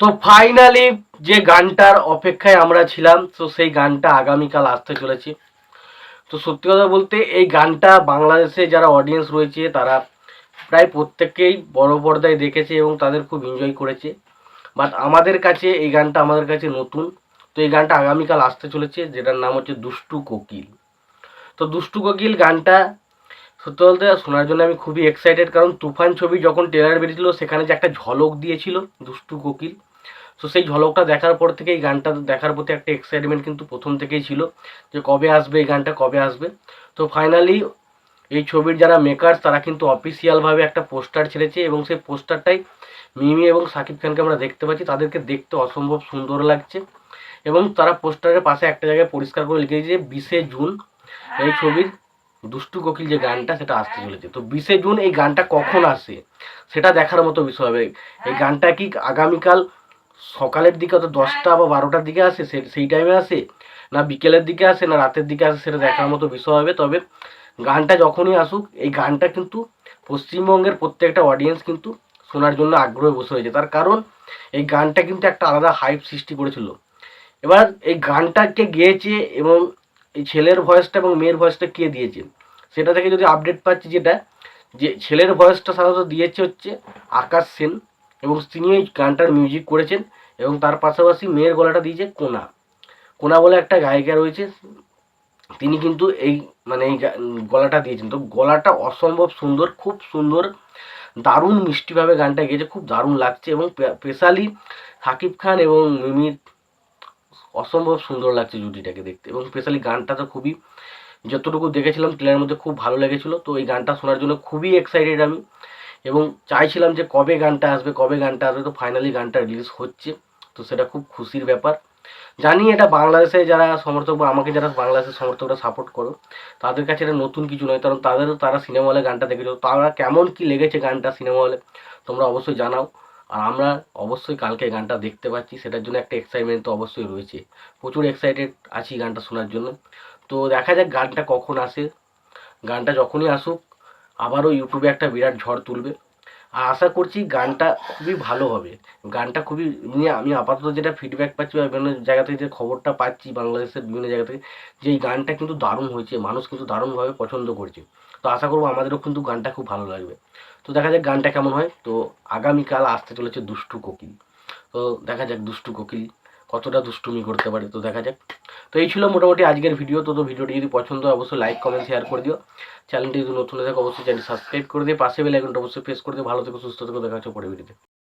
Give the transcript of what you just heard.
তো ফাইনালি যে গানটার অপেক্ষায় আমরা ছিলাম, তো সেই গানটা আগামীকাল আসতে চলেছে। তো সত্যি কথা বলতে এই গানটা বাংলাদেশে যারা অডিয়েন্স রয়েছে, তারা প্রায় প্রত্যেকেই বড় পর্দায় দেখেছে এবং তাদের খুব এনজয় করেছে। বাট আমাদের কাছে এই গানটা আমাদের কাছে নতুন। তো এই গানটা আগামীকাল আসতে চলেছে, যেটার নাম হচ্ছে দুষ্টু কোকিল। তো দুষ্টু কোকিল গানটা সত্যি বলতে শোনার জন্য আমি খুবই এক্সাইটেড কারণ তুফান ছবি যখন ট্রেলার বেরিয়েছিল, সেখানে যে একটা ঝলক দিয়েছিল দুষ্টু কোকিল। তো সেই ঝলকটা দেখার পর থেকে এই গানটা দেখার প্রতি একটা এক্সাইটমেন্ট কিন্তু প্রথম থেকেই ছিল যে কবে আসবে এই গানটা, কবে আসবে। তো ফাইনালি এই ছবির যারা মেকার্স তারা কিন্তু অফিসিয়ালভাবে একটা পোস্টার ছেড়েছে এবং সেই পোস্টারটাই মিমি এবং সাকিব খানকে আমরা দেখতে পাচ্ছি। তাদেরকে দেখতে অসম্ভব সুন্দর লাগছে এবং তারা পোস্টারের পাশে একটা জায়গায় পরিষ্কার করে লিখে দিয়েছে, বিশে জুন। এই ছবির দুষ্টু কোকিল যে গানটা, সেটা আসতে চলেছে। তো বিশে জুন এই গানটা কখন আসে, সেটা দেখার মতো বিষয় হবে। এই গানটা কি আগামীকাল সকালের দিকে অত দশটা বা বারোটার দিকে আসে সে- সেই টাইমে আসে না বিকেলের দিকে আসে না রাতের দিকে আসে সেটা দেখার মতো বিষয় হবে। তবে গানটা যখনই আসুক এই গানটা কিন্তু পশ্চিমবঙ্গের প্রত্যেকটা অডিয়েন্স কিন্তু শোনার জন্য আগ্রহে বসে হয়েছে তার কারণ এই গানটা কিন্তু একটা আলাদা হাইপ সৃষ্টি করেছিল। এবার এই গানটাকে গেয়েছে এবং এই ছেলের ভয়েসটা এবং মেয়ের ভয়েসটা কে দিয়েছে? সেটা থেকে যদি আপডেট পাচ্ছি যেটা যে ছেলের ভয়েসটা সাধারণত দিয়েছে হচ্ছে আকাশ সেন। এবং তিনি এই গানটার মিউজিক করেছেন এবং তার পাশাপাশি মেয়ের গলাটা দিয়েছে কোনা। কোনা বলে একটা গায়িকা রয়েছে, তিনি কিন্তু এই মানে এই গলাটা দিয়েছেন। তো গলাটা অসম্ভব সুন্দর, খুব সুন্দর, দারুণ মিষ্টিভাবে গানটা গেয়েছে, খুব দারুণ লাগছে এবং স্পেশালি সাকিব খান এবং মিমির অসম্ভব সুন্দর লাগছে জুটিটাকে দেখতে এবং স্পেশালি গানটা তো খুবই, যতটুকু দেখেছিলাম ট্রেলারের মধ্যে খুব ভালো লেগেছিলো। তো এই গানটা শোনার জন্য খুবই এক্সাইটেড আমি। এবং চাইছিলাম যে কবে গানটা আসবে, কবে গানটা আসবে, তো ফাইনালি গানটা রিলিজ হচ্ছে। তো সেটা খুব খুশির ব্যাপার। জানি এটা বাংলাদেশে যারা সমর্থক বা আমাকে যারা বাংলাদেশের সমর্থকরা সাপোর্ট করো, তাদের কাছে এটা নতুন কিছু নয়, কারণ তাদেরও তারা সিনেমা হলে গানটা দেখেছ তারা কেমন কি লেগেছে গানটা সিনেমা হলে তোমরা অবশ্যই জানাও। আর আমরা অবশ্যই কালকে গানটা দেখতে পাচ্ছি, সেটার জন্য একটা এক্সাইটমেন্ট তো অবশ্যই রয়েছে। প্রচুর এক্সাইটেড আছি গানটা শোনার জন্য। তো দেখা যাক গানটা কখন আসে। গানটা যখনই আসুক আবারও ইউটিউবে একটা বিরাট ঝড় তুলবে। আর আশা করছি গানটা খুবই ভালো হবে। গানটা খুবই নিয়ে আমি আপাতত যেটা ফিডব্যাক পাচ্ছি বা বিভিন্ন জায়গা থেকে যে খবরটা পাচ্ছি, বাংলাদেশের বিভিন্ন জায়গা থেকে, যে এই গানটা কিন্তু দারুণ হয়েছে, মানুষ কিন্তু দারুণভাবে পছন্দ করছে। তো আশা করব আমাদেরও কিন্তু গানটা খুব ভালো লাগবে। তো দেখা যাক গানটা কেমন হয়। তো আগামীকাল আসতে চলেছে দুষ্টু কোকিল। তো দেখা যাক দুষ্টু কোকিল কতটা দুষ্টুমি করতে পারে তো দেখা যাক। তো এই ছিল মোটামুটি আজকের ভিডিও। তো তো ভিডিওটি যদি পছন্দ হয়, অবশ্যই লাইক কমেন্ট শেয়ার করে দিও। চ্যানেলটি যদি নতুন থাকে, অবশ্যই চ্যানেল সাবস্ক্রাইব করে দিয়ে পাশে বেল আইকনটা অবশ্যই প্রেস করে দিও। ভালো থেকো, সুস্থ থেকো, দেখা হচ্ছে পরে ভিডিওতে